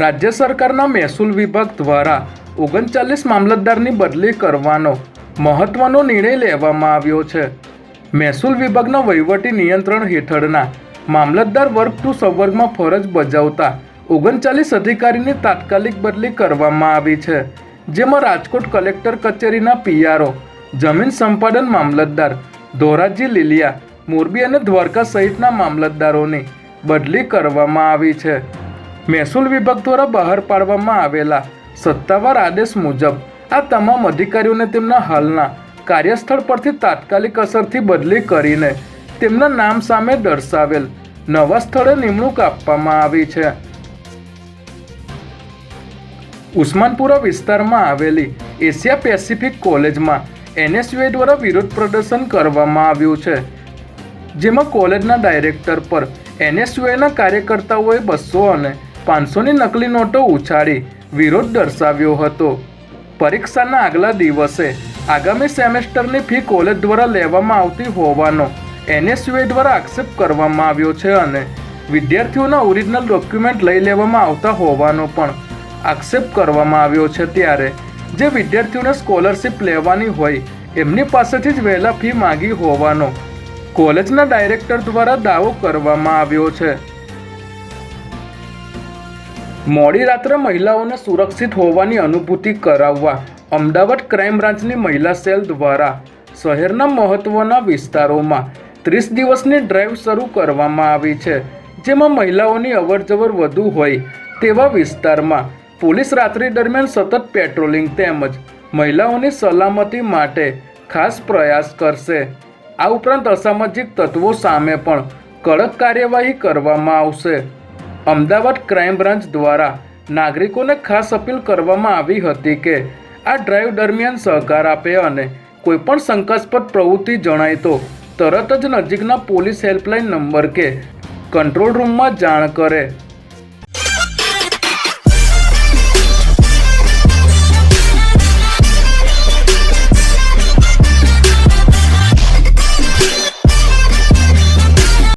રાજ્ય સરકારના મહેસૂલ વિભાગ દ્વારા ઓગણચાલીસ મામલતદારની બદલી કરવાનો મહત્વનો નિર્ણય લેવામાં આવ્યો છે. મહેસૂલ વિભાગના વહીવટી નિયંત્રણ હેઠળના મામલતદાર વર્ગ ટુ સંવર્ગમાં ફરજ બજાવતા ઓગણચાલીસ અધિકારીની તાત્કાલિક બદલી કરવામાં આવી છે, જેમાં રાજકોટ કલેક્ટર કચેરીના પીઆરઓ, જમીન સંપાદન મામલતદાર ધોરાજી લીલિયા, મોરબી અને દ્વારકા સહિતના મામલતદારોની બદલી કરવામાં આવી છે. મહેસૂલ વિભાગ દ્વારા બહાર પાડવામાં આવેલા સત્તાવાર આદેશ મુજબ આ તમામ અધિકારીઓને તેમના હાલના કાર્યસ્થળ પરથી તાત્કાલિક અસરથી બદલી કરીને તેમના નામ સામે દર્શાવેલ નવા સ્થળે નિમણૂક આપવામાં આવી છે. ઉસ્માનપુરા વિસ્તારમાં આવેલી એશિયા પેસિફિક કોલેજમાં એનએસયુઆઈ દ્વારા વિરોધ પ્રદર્શન કરવામાં આવ્યું છે. જેમાં કોલેજના ડાયરેક્ટર પર એનએસયુઆઈના કાર્યકર્તાઓએ બસો અને પાંચસોની નકલી નોટો ઉછાળી વિરોધ દર્શાવ્યો હતો. પરીક્ષાના આગલા દિવસે આગામી સેમેસ્ટરની ફી કોલેજ દ્વારા લેવામાં આવતી હોવાનો એનએસયુએ દ્વારા આક્ષેપ કરવામાં આવ્યો છે અને વિદ્યાર્થીઓના ઓરિજિનલ ડોક્યુમેન્ટ લઈ લેવામાં આવતા હોવાનો પણ આક્ષેપ કરવામાં આવ્યો છે ત્યારે જે વિદ્યાર્થીઓને સ્કોલરશિપ લેવાની હોય એમની પાસેથી જ વહેલા ફી માંગી હોવાનો કોલેજના ડાયરેક્ટર દ્વારા દાવો કરવામાં આવ્યો છે. મોડી રાત્રે મહિલાઓને સુરક્ષિત હોવાની અનુભૂતિ કરાવવા અમદાવાદ ક્રાઇમ બ્રાન્ચની મહિલા સેલ દ્વારા શહેરના મહત્વના વિસ્તારોમાં ત્રીસ દિવસની ડ્રાઈવ શરૂ કરવામાં આવી છે, જેમાં મહિલાઓની અવરજવર વધુ હોય તેવા વિસ્તારમાં પોલીસ રાત્રિ દરમિયાન સતત પેટ્રોલિંગ તેમજ મહિલાઓની સલામતી માટે ખાસ પ્રયાસ કરશે. આ ઉપરાંત અસામાજિક તત્વો સામે પણ કડક કાર્યવાહી કરવામાં આવશે. અમદાવાદ ક્રાઇમ બ્રાન્ચ દ્વારા નાગરિકોને ખાસ અપીલ કરવામાં આવી હતી કે આ ડ્રાઈવ દરમિયાન સહકાર આપે અને કોઈપણ શંકાસ્પદ પ્રવૃત્તિ જણાય તો તરત જ નજીકના પોલીસ હેલ્પલાઇન નંબર કે કંટ્રોલ રૂમમાં જાણ કરે.